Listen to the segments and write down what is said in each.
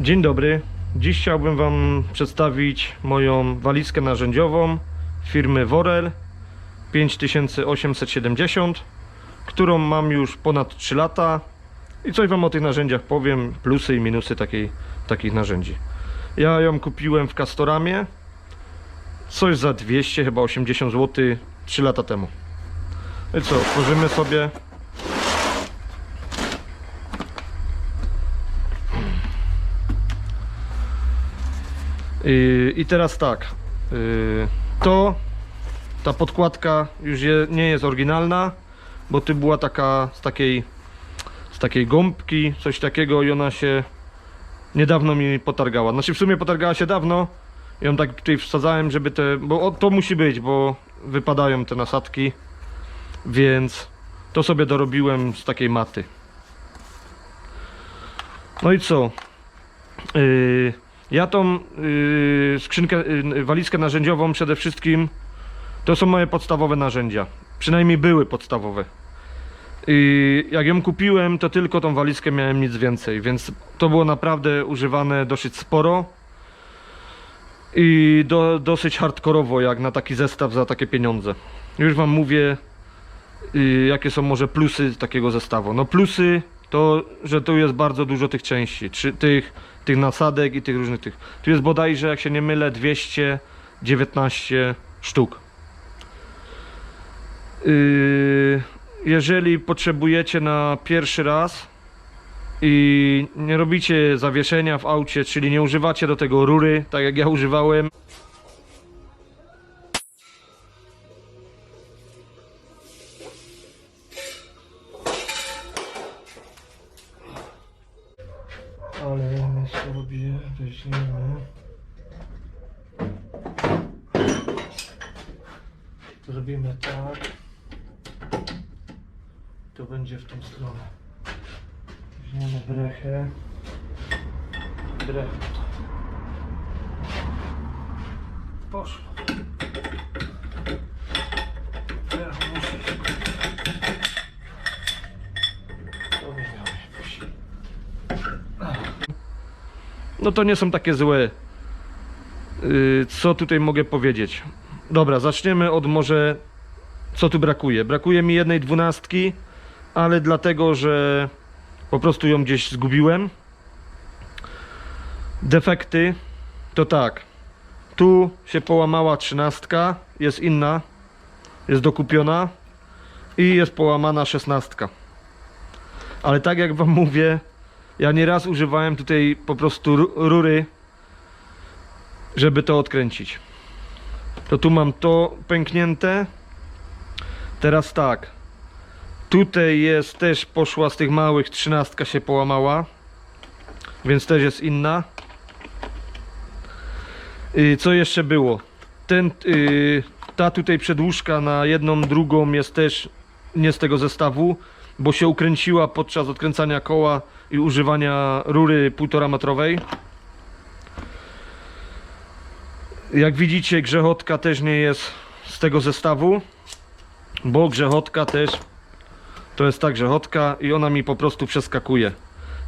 Dzień dobry. Dziś chciałbym Wam przedstawić moją walizkę narzędziową firmy Worel 5870, którą mam już ponad 3 lata i coś Wam o tych narzędziach powiem, plusy i minusy takiej, takich narzędzi. Ja ją kupiłem w Castoramie, coś za 200, chyba 80 zł 3 lata temu. I co, otworzymy sobie Yy, I teraz tak. Yy, to ta podkładka już je, nie jest oryginalna, bo tu była taka z takiej z takiej gąbki, coś takiego i ona się niedawno mi potargała. Znaczy w sumie potargała się dawno. Ją tak tutaj wsadzałem, żeby te. Bo o, to musi być, bo wypadają te nasadki. Więc to sobie dorobiłem z takiej maty. No i co? Yy, ja tą yy, skrzynkę, yy, walizkę narzędziową przede wszystkim to są moje podstawowe narzędzia. Przynajmniej były podstawowe. I jak ją kupiłem, to tylko tą walizkę miałem nic więcej, więc to było naprawdę używane dosyć sporo i do, dosyć hardkorowo, jak na taki zestaw za takie pieniądze. Już Wam mówię, y, jakie są może plusy takiego zestawu. No plusy to, że tu jest bardzo dużo tych części, czy, tych, tych nasadek i tych różnych tych. Tu jest bodajże, jak się nie mylę, 219 sztuk. Yy, jeżeli potrzebujecie na pierwszy raz i nie robicie zawieszenia w aucie, czyli nie używacie do tego rury, tak jak ja używałem, Sobie weźmiemy. Zrobimy tak. To będzie w tą stronę. Weźmiemy brechę. Brechę. Poszło. Brecha musi się To by miało jakoś. No to nie są takie złe. Yy, co tutaj mogę powiedzieć? Dobra, zaczniemy od może co tu brakuje. Brakuje mi jednej dwunastki, ale dlatego, że po prostu ją gdzieś zgubiłem. Defekty to tak. Tu się połamała trzynastka, jest inna, jest dokupiona i jest połamana szesnastka. Ale tak jak wam mówię, ja nieraz używałem tutaj po prostu ru- rury, żeby to odkręcić. To tu mam to pęknięte. Teraz tak. Tutaj jest też poszła z tych małych, trzynastka się połamała. Więc też jest inna. Y, Co jeszcze było? Ten, y, ta tutaj przedłużka na jedną, drugą jest też nie z tego zestawu, bo się ukręciła podczas odkręcania koła i używania rury 1,5 metrowej. Jak widzicie, grzechotka też nie jest z tego zestawu, bo grzechotka też to jest ta grzechotka i ona mi po prostu przeskakuje.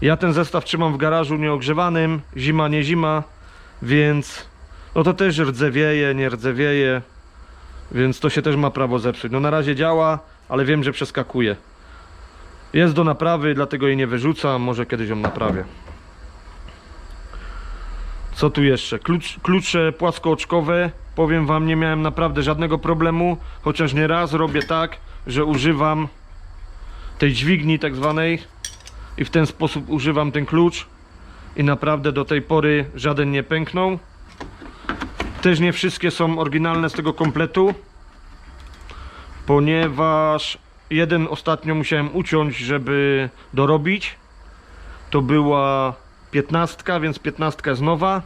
Ja ten zestaw trzymam w garażu nieogrzewanym, zima nie zima, więc no to też rdzewieje, nie rdzewieje, więc to się też ma prawo zepsuć. No na razie działa, ale wiem, że przeskakuje. Jest do naprawy, dlatego jej nie wyrzucam, może kiedyś ją naprawię. Co tu jeszcze? Klucz, klucze płaskooczkowe. Powiem wam, nie miałem naprawdę żadnego problemu, chociaż nieraz robię tak, że używam tej dźwigni tak zwanej i w ten sposób używam ten klucz i naprawdę do tej pory żaden nie pęknął. Też nie wszystkie są oryginalne z tego kompletu, ponieważ jeden ostatnio musiałem uciąć, żeby dorobić. To była 15, więc 15 jest nowa.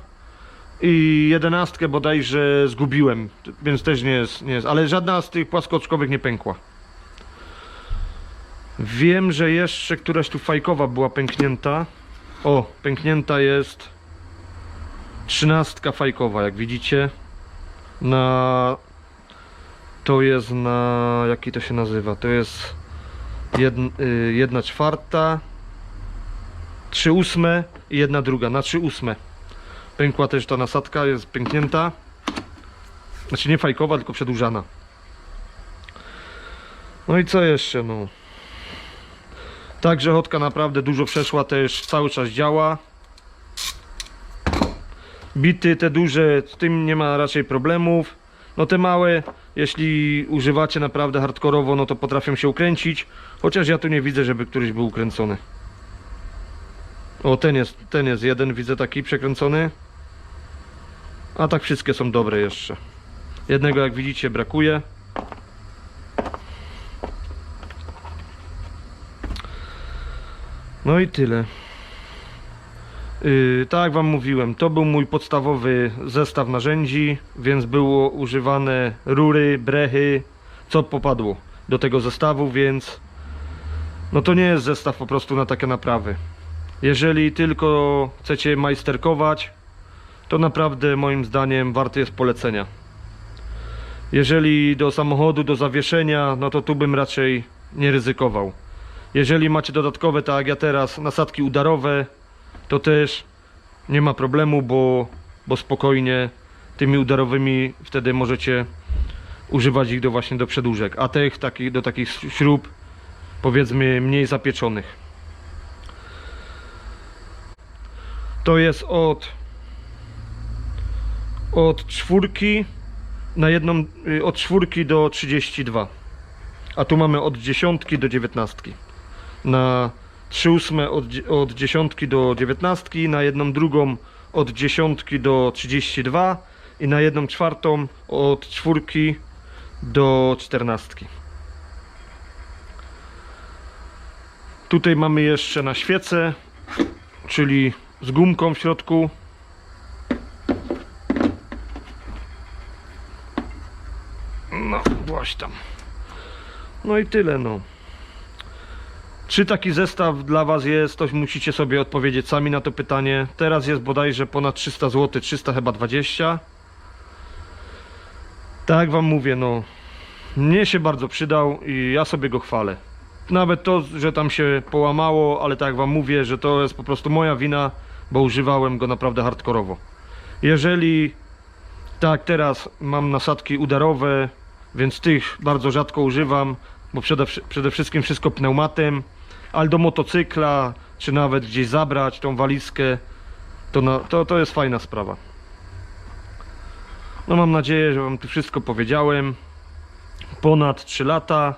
I 11 bodajże zgubiłem, więc też nie jest, nie jest. Ale żadna z tych płaskoczkowych nie pękła. Wiem, że jeszcze któraś tu fajkowa była pęknięta. O, pęknięta jest 13 fajkowa, jak widzicie. Na. To jest na. Jaki to się nazywa? To jest. Jedna, y, jedna czwarta. 3 ósme i jedna druga, na 3 ósme. Pękła też ta nasadka, jest pęknięta. Znaczy nie fajkowa, tylko przedłużana. No i co jeszcze, no. Ta grzechotka naprawdę dużo przeszła, też cały czas działa. Bity te duże, z tym nie ma raczej problemów. No te małe, jeśli używacie naprawdę hardkorowo, no to potrafią się ukręcić. Chociaż ja tu nie widzę, żeby któryś był ukręcony. O, ten jest, ten jest jeden, widzę taki przekręcony. A tak wszystkie są dobre jeszcze. Jednego jak widzicie brakuje. No i tyle. Yy, tak jak wam mówiłem, to był mój podstawowy zestaw narzędzi, więc było używane rury, brechy, co popadło do tego zestawu, więc no to nie jest zestaw po prostu na takie naprawy. Jeżeli tylko chcecie majsterkować, to naprawdę moim zdaniem warty jest polecenia. Jeżeli do samochodu, do zawieszenia, no to tu bym raczej nie ryzykował. Jeżeli macie dodatkowe, tak jak ja teraz, nasadki udarowe, to też nie ma problemu, bo, bo spokojnie tymi udarowymi wtedy możecie używać ich do właśnie do przedłużek, a tych do takich śrub powiedzmy mniej zapieczonych. To jest od od czwórki na jedną, y, od czwórki do 32. A tu mamy od dziesiątki do dziewiętnastki. Na 3 ósme od, od dziesiątki do dziewiętnastki, na jedną drugą od dziesiątki do 32 i na jedną czwartą od czwórki do czternastki. Tutaj mamy jeszcze na świecę, czyli z gumką w środku. No, właśnie tam. No i tyle, no. Czy taki zestaw dla Was jest, to musicie sobie odpowiedzieć sami na to pytanie. Teraz jest bodajże ponad 300 zł, 300 chyba 20. Tak Wam mówię, no. Mnie się bardzo przydał i ja sobie go chwalę. Nawet to, że tam się połamało, ale tak jak Wam mówię, że to jest po prostu moja wina, bo używałem go naprawdę hardkorowo. Jeżeli tak, teraz mam nasadki udarowe, więc tych bardzo rzadko używam, bo przede, przede wszystkim wszystko pneumatem, ale do motocykla, czy nawet gdzieś zabrać tą walizkę, to, na, to, to jest fajna sprawa. No mam nadzieję, że Wam tu wszystko powiedziałem. Ponad 3 lata.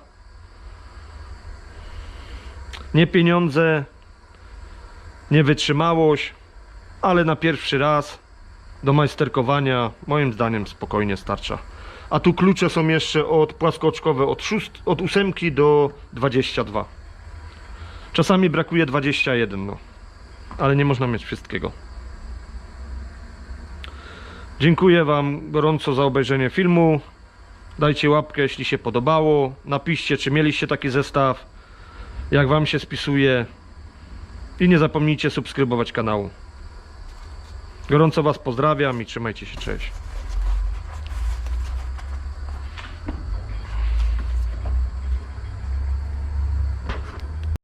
Nie pieniądze, nie wytrzymałość, ale na pierwszy raz do majsterkowania moim zdaniem spokojnie starcza. A tu klucze są jeszcze od płaskooczkowe od, szóst, od 8 do 22. Czasami brakuje 21, no. Ale nie można mieć wszystkiego. Dziękuję Wam gorąco za obejrzenie filmu. Dajcie łapkę, jeśli się podobało. Napiszcie, czy mieliście taki zestaw, jak Wam się spisuje. I nie zapomnijcie subskrybować kanału. Gorąco Was pozdrawiam i trzymajcie się, cześć.